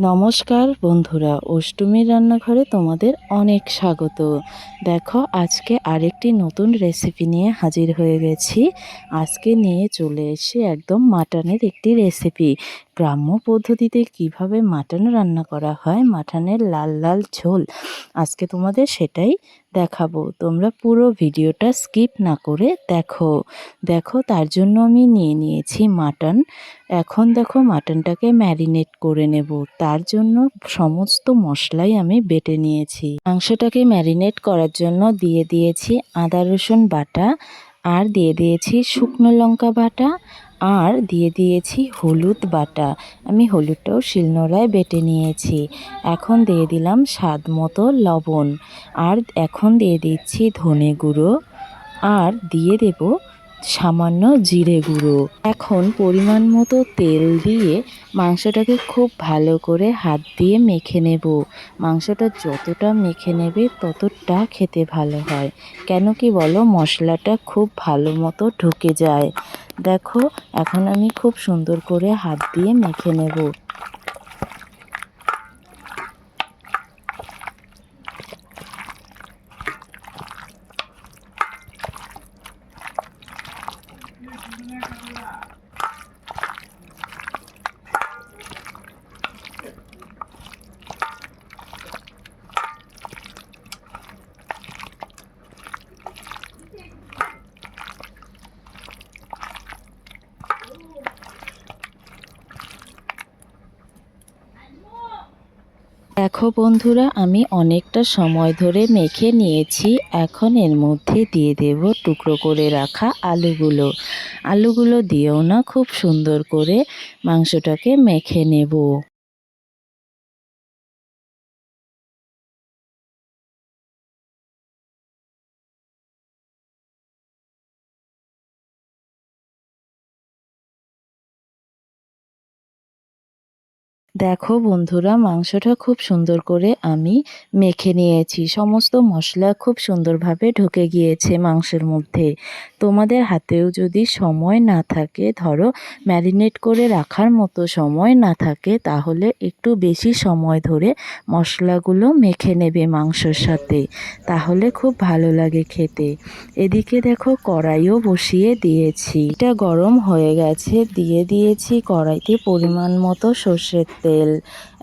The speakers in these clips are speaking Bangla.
নমস্কার বন্ধুরা, অষ্টমীর রান্নাঘরে তোমাদের অনেক স্বাগত। দেখো, আজকে আরেকটি নতুন রেসিপি নিয়ে হাজির হয়ে গেছি। আজকে নিয়ে চলে এসে একদম মাটনের একটি রেসিপি গ্রাম্য পদ্ধতিতে কীভাবে মাটন রান্না করা হয়? মাটনের লাল লাল ঝোল। আজকে তোমাদের সেটাই দেখাবো। তোমরা পুরো ভিডিওটা স্কিপ না করে দেখো। দেখো, তার জন্য আমি নিয়ে নিয়েছি মাটন। এখন দেখো, মাটনটাকে ম্যারিনেট করে নেব। তার জন্য সমস্ত মশলাই আমি বেটে নিয়েছি। মাংসটাকে ম্যারিনেট করার জন্য দিয়ে দিয়েছি আদা, রসুন বাটা। আর দিয়ে দিয়েছি শুকনো লঙ্কা বাটা। আর দিয়ে দিয়েছি হলুদ বাটা। আমি হলুদটাও শিলনোড়ায় বেটে নিয়েছি। এখন দিয়ে দিলাম স্বাদ মতো লবণ। আর এখন দিয়ে দিচ্ছি ধনে গুঁড়ো। আর দিয়ে দেব সামান্য জিরে গুঁড়ো। এখন পরিমাণ মতো তেল দিয়ে মাংসটাকে খুব ভালো করে হাত দিয়ে মেখে নেব। মাংসটা যতটা মেখে নেবে ততটা খেতে ভালো হয়। কেন কি বলো? মশলাটা খুব ভালো মতো ঢুকে যায়। দেখো এখন আমি খুব সুন্দর করে হাত দিয়ে মেখে নেব। দেখো বন্ধুরা, আমি অনেকটা সময় ধরে মেখে নিয়েছি। এখন এর মধ্যে দিয়ে দেব টুকরো করে রাখা আলুগুলো। আলুগুলো দিয়েও না খুব সুন্দর করে মাংসটাকে মেখে নেব। দেখো বন্ধুরা, মাংসটা খুব সুন্দর করে আমি মেখে নিয়েছি। সমস্ত মশলা খুব সুন্দরভাবে ঢুকে গিয়েছে মাংসের মধ্যে। তোমাদের হাতেও যদি সময় না থাকে, ধরো ম্যারিনেট করে রাখার মতো সময় না থাকে, তাহলে একটু বেশি সময় ধরে মশলাগুলো মেখে নেবে মাংসর সাথে। তাহলে খুব ভালো লাগে খেতে। এদিকে দেখো কড়াইও বসিয়ে দিয়েছি। এটা গরম হয়ে গেছে, দিয়ে দিয়েছি কড়াইতে পরিমাণ মতো সর্ষের তেল।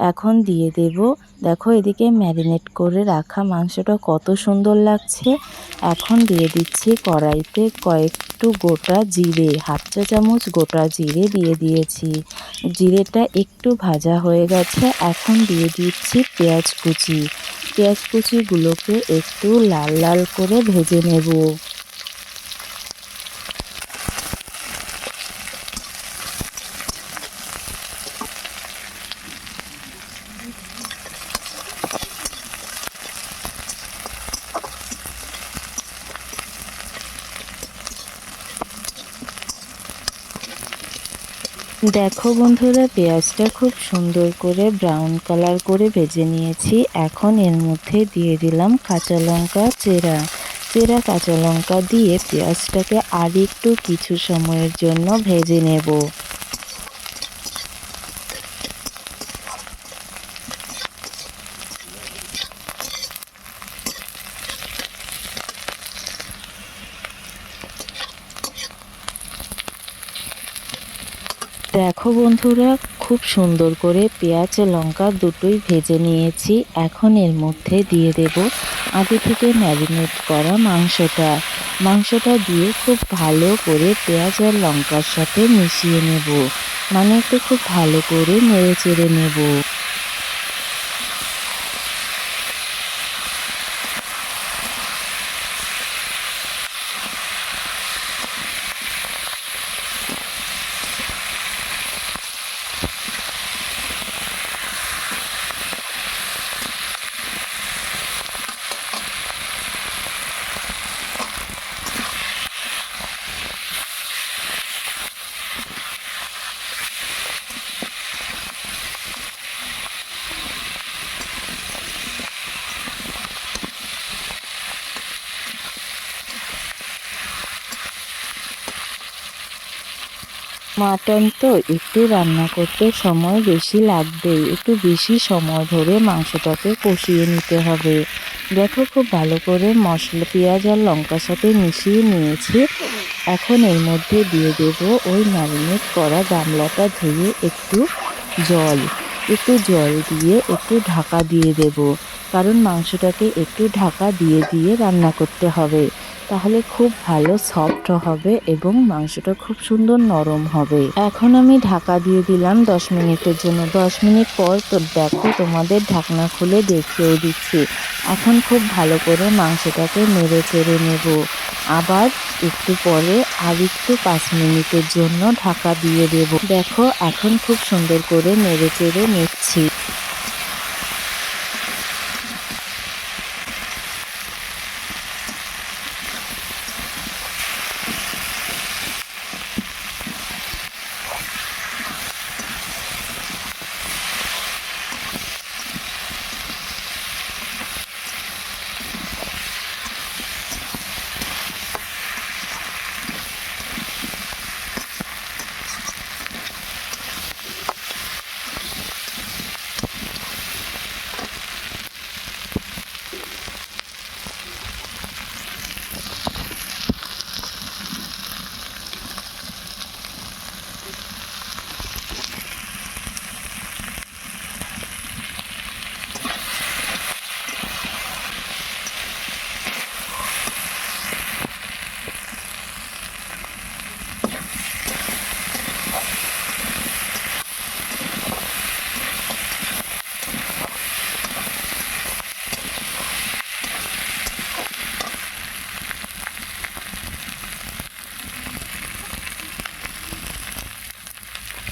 এখন দিয়ে দেব। দেখো এদিকে ম্যারিনেট করে রাখা মাংসটা কত সুন্দর লাগছে। এখন দিয়ে দিচ্ছি কড়াইতে কয়েকটু গোটা জিরে, হাফ চামচ গোটা জিরে দিয়ে দিয়েছি। জিরেটা একটু ভাজা হয়ে গেছে। এখন দিয়ে দিচ্ছি পেঁয়াজ কুচি। পেঁয়াজ কুচিগুলোকে একটু লাল লাল করে ভেজে নেব। দেখো বন্ধুরা, পেঁয়াজটা খুব সুন্দর করে ব্রাউন কালার করে ভেজে নিয়েছি। এখন এর মধ্যে দিয়ে দিলাম কাঁচা লঙ্কা চেরা। চেরা কাঁচা লঙ্কা দিয়ে পেঁয়াজটাকে আর একটু কিছু সময়ের জন্য ভেজে নেব দেখো বন্ধুরা, খুব সুন্দর করে পেঁয়াজ, লঙ্কা দুটোই ভেজে নিয়েছি। এখন এর মধ্যে দিয়ে দেব আগে থেকে ম্যারিনেট করা মাংসটা। মাংসটা দিয়ে খুব ভালো করে পেঁয়াজ আর লঙ্কার সাথে মিশিয়ে নেব। মানে একটু খুব ভালো করে নেড়ে চেড়ে নেব। মাটন তো একটু রান্না করতে সময় বেশি লাগবে। একটু বেশি সময় ধরে মাংসটাকে কষিয়ে নিতে হবে। দেখো খুব ভালো করে মশলা, পেঁয়াজ আর লঙ্কার সাথে মিশিয়ে নিয়েছি। এখন এর মধ্যে দিয়ে দেব ওই ম্যারিনেট করা গামলাটা ধুয়ে একটু জল। একটু জল দিয়ে একটু ঢাকা দিয়ে দেব। কারণ মাংসটাকে একটু ঢাকা দিয়ে দিয়ে রান্না করতে হবে। তাহলে খুব ভালো সফট হবে এবং মাংসটা খুব সুন্দর নরম হবে। এখন আমি ঢাকা দিয়ে দিলাম দশ মিনিটের জন্য। দশ মিনিট পর তো দেখো তোমাদের ঢাকনা খুলে দেখিয়েও দিচ্ছি। এখন খুব ভালো করে মাংসটাকে নেড়ে চেড়ে নেব। আবার একটু পরে আর একটু পাঁচ মিনিটের জন্য ঢাকা দিয়ে দেব। দেখো এখন খুব সুন্দর করে নেড়ে চেড়ে নিচ্ছি।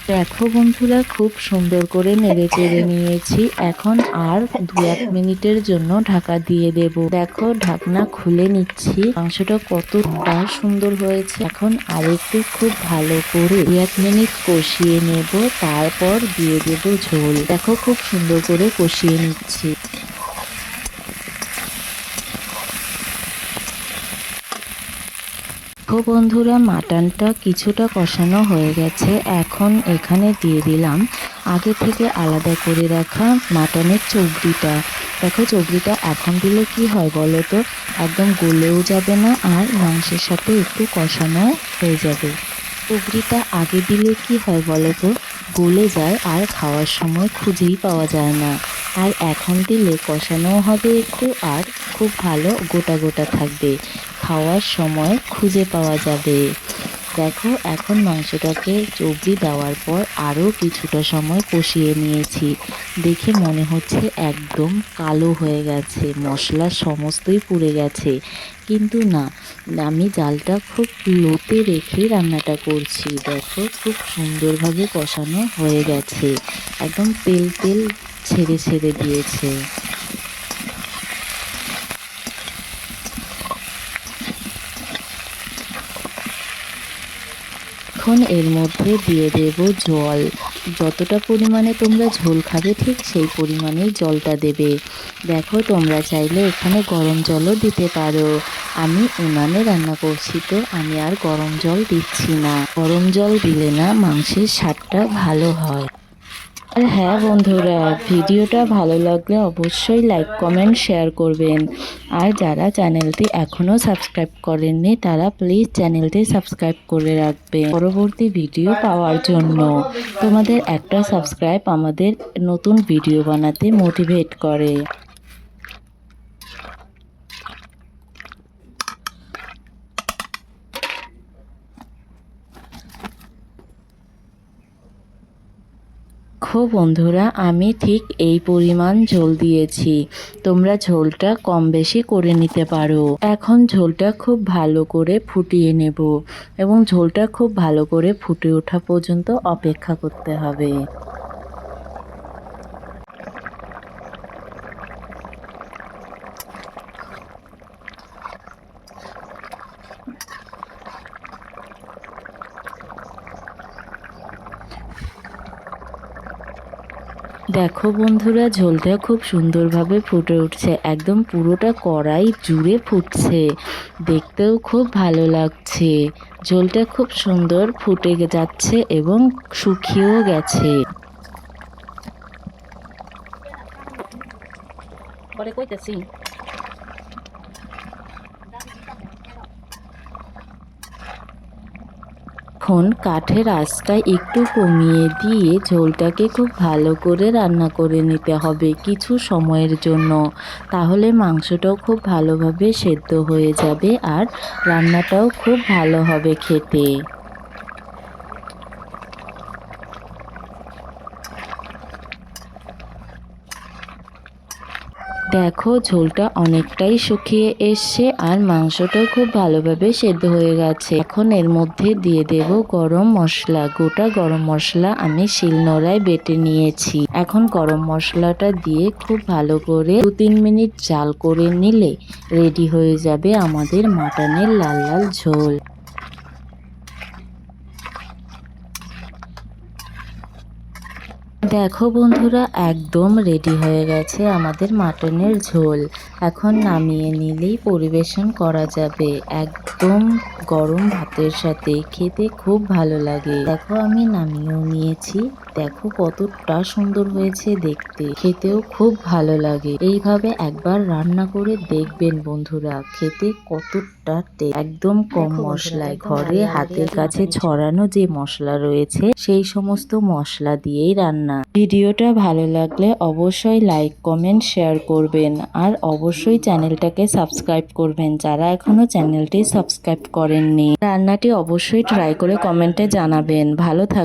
দেখো বন্ধুরা, খুব সুন্দর করে নেড়ে চেড়ে নিয়েছি। এখন আর দু এক মিনিটের জন্য ঢাকা দিয়ে দেব। দেখো, ঢাকনা খুলে নিচ্ছি। মাংসটা কতটা সুন্দর হয়েছে। এখন আরেকটু খুব ভালো করে দু এক মিনিট কষিয়ে নেব। তারপর দিয়ে দেব ঝোল। দেখো, খুব সুন্দর করে কষিয়ে নিচ্ছি। দেখো বন্ধুরা, মাটনটা কিছুটা কষানো হয়ে গেছে। এখন এখানে দিয়ে দিলাম আগে থেকে আলাদা করে রাখা মাটনের চবড়িটা দেখো চবড়িটা এখন দিলে কি হয় বলো তো? একদম গলেও যাবে না আর মাংসের সাথে একটু কষানো হয়ে যাবে। চবড়িটা আগে দিলে কি হয় বলো তো? গলে যায় আর খাওয়ার সময় খুঁজেই পাওয়া যায় না। আর এখন দিলে কষানোও হবে একটু আর খুব ভালো গোটা গোটা থাকবে। খাওয়ার সময় খুঁজে পাওয়া যাবে। দেখো, এখন মাংসটাকে চবড়ি দেওয়ার পর আরও কিছুটা সময় কষিয়ে নিয়েছি। দেখে মনে হচ্ছে একদম কালো হয়ে গেছে, মশলা সমস্তই পুড়ে গেছে। কিন্তু না, আমি জালটা খুব লোতে রেখে রান্নাটা করছি। দেখো, খুব সুন্দরভাবে কষানো হয়ে গেছে। একদম তেল তেল ছেড়ে ছেড়ে দিয়েছে। এখন এর মধ্যে দিয়ে দেব জল। যতটা পরিমাণে তোমরা ঝোল খাবে ঠিক সেই পরিমাণেই জলটা দেবে। দেখো, তোমরা চাইলে এখানে গরম জলও দিতে পারো। আমি উনানে রান্না করছি তো, আমি আর গরম জল দিচ্ছি না। গরম জল দিলে না মাংসের স্বাদটা ভালো হয়। আর হ্যাঁ বন্ধুরা, ভিডিওটা ভালো লাগলে অবশ্যই লাইক কমেন্ট শেয়ার করবেন। আর যারা চ্যানেলটি এখনও সাবস্ক্রাইব করেননি, তারা প্লিজ চ্যানেলটি সাবস্ক্রাইব করে রাখবেন। পরবর্তী ভিডিও পাওয়ার জন্য তোমাদের একটা সাবস্ক্রাইব আমাদের নতুন ভিডিও বানাতে মোটিভেট করে। দেখো বন্ধুরা, আমি ঠিক এই পরিমাণ ঝোল দিয়েছি। তোমরা ঝোলটা কম বেশি করে নিতে পারো। এখন ঝোলটা খুব ভালো করে ফুটিয়ে নেব এবং ঝোলটা খুব ভালো করে ফুটে ওঠা পর্যন্ত অপেক্ষা করতে হবে। দেখো বন্ধুরা, ঝোলটা খুব সুন্দরভাবে ফুটে উঠছে। একদম পুরোটা কড়াই জুড়ে ফুটছে। দেখতেও খুব ভালো লাগছে। ঝোলটা খুব সুন্দর ফুটে যাচ্ছে এবং শুকিয়েও গেছে। কইতেছি। এখন কাঠের আঁচটা একটু কমিয়ে দিয়ে ঝোলটাকে খুব ভালো করে রান্না করে নিতে হবে কিছু সময়ের জন্য। তাহলে মাংসটাও খুব ভালোভাবে সেদ্ধ হয়ে যাবে আর রান্নাটাও খুব ভালো হবে খেতে। দেখো, ঝোলটা অনেকটাই শুকিয়ে এসছে আর মাংসটাও খুব ভালোভাবে সেদ্ধ হয়ে গেছে। এখন এর মধ্যে দিয়ে দেব গরম মশলা। গোটা গরম মশলা আমি শিলনোড়ায় বেটে নিয়েছি। এখন গরম মশলাটা দিয়ে খুব ভালো করে দু তিন মিনিট জাল করে নিলে রেডি হয়ে যাবে আমাদের মাটনের লাল লাল ঝোল। দেখো বন্ধুরা, একদম রেডি হয়ে গেছে আমাদের মাটনের ঝোল। এখন নামিয়ে নিলেই পরিবেশন করা যাবে। একদম গরম ভাতের সাথে খেতে খুব ভালো লাগে। দেখো আমি নামিয়েও নিয়েছি। দেখো কতটা সুন্দর হয়েছে দেখতে। খেতেও খুব ভালো লাগে। এইভাবে একবার রান্না করে দেখবেন বন্ধুরা। খেতে কতটা একদম কম মশলায় ঘরে হাতের কাছে ছড়ানো যে মশলা রয়েছে সেই সমস্ত মশলা দিয়েই রান্না। ভিডিওটা ভালো লাগলে অবশ্যই লাইক কমেন্ট শেয়ার করবেন। আর অবশ্যই চ্যানেলটাকে সাবস্ক্রাইব করবেন যারা এখনও চ্যানেলটি সাবস্ক্রাইব করেননি। রান্নাটি অবশ্যই ট্রাই করে কমেন্টে জানাবেন। ভালো থাক